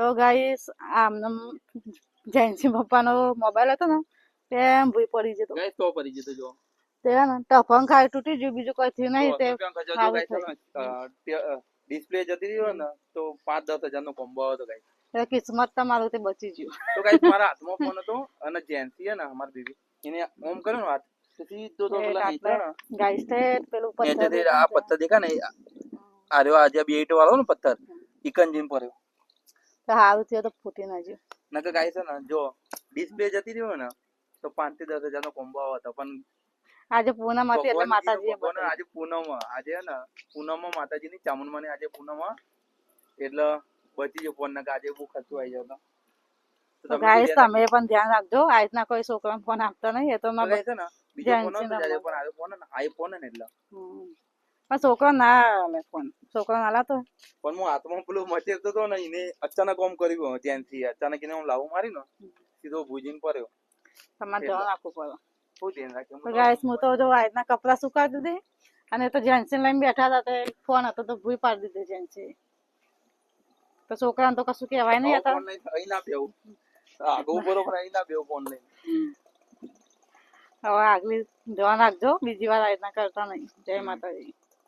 તો ગાઈસ આમને જયંતિ પપ્પાનો મોબાઈલ હતો ને તેમ ભૂઈ પડી જતો. ગાઈસ તો પડી જતો જો. તે ને ટફન ખાઈ તૂટી ગયું બીજું કઈ થયું નહીં તે ડિસ્પ્લે જતી રહ્યો ને તો પાંચ દસ હજાર નો કોમ્બો હતો ગાઈસ તે કિસ્મત તમારું તે બચી ગયું. તો ગાઈસ મારા હાથમાં ફોન હતો અને જયંતિ છે ને અમારી બીબી એને ઓમ કર્યો ને વાત સીધો તો પેલા ગાઈસ તે પેલું પથ્થર આ પથ્થર દેખા ને આ રહ્યો આજે બેટ વાળો ને પથ્થર ઇકન જીમ પડ્યો તો સારું થયું તો ફૂટી ના ગયું. નકર ગાઈસ છે ને જો ડિસ્પ્લે જતી રહ્યો ને તો પાંચથી દસ હજાર નો કોમ્બો હતો પણ આજે પૂનમ હતી એટલે માતાજી. આજે પૂનમ આજે ને પૂનમમાં માતાજીની ચામુંડમાની આજે પૂનમ એટલે બચી ગયો ફોન કે આજે બહુ ખર્ચો આવી જતો તો તો ગાઈસ તમે પણ ધ્યાન રાખજો આ ના કોઈ છોકરાને ફોન આપતા નહીં એ તો તો મારે છે ને બીજો ફોન ના પણ આવે ફોન ને આઈફોન ને એટલે. પણ છોકરો ના લે ફોન છોકરો ના તો. પણ હું હાથમાં પેલું મચેરતો હતો ને એને અચાનક ઓમ કરી ગયો ત્યાંથી અચાનક એને હું લાવું મારી ને સીધો ભૂજીને પડ્યો. તમારે ધ્યાન રાખવું પડે. બહુ ધ્યાન રાખ્યું ગાઈસ હું તો જો આ રીતના કપડા સુકાવી દીધી અને તો જેન્સી લઈને બેઠા હતા તે ફોન હતો તો ભૂઈ પાડી દીધી જેન્સી તો છોકરાને તો કશું કહેવાય નહીં હતા. અહીં ના બેવું આગળ બરોબર અહીં ના બેવું ફોન લઈને. હવે આગલી ધ્યાન રાખજો બીજી વાર આ રીતના કરતા નહીં. જય માતાજી.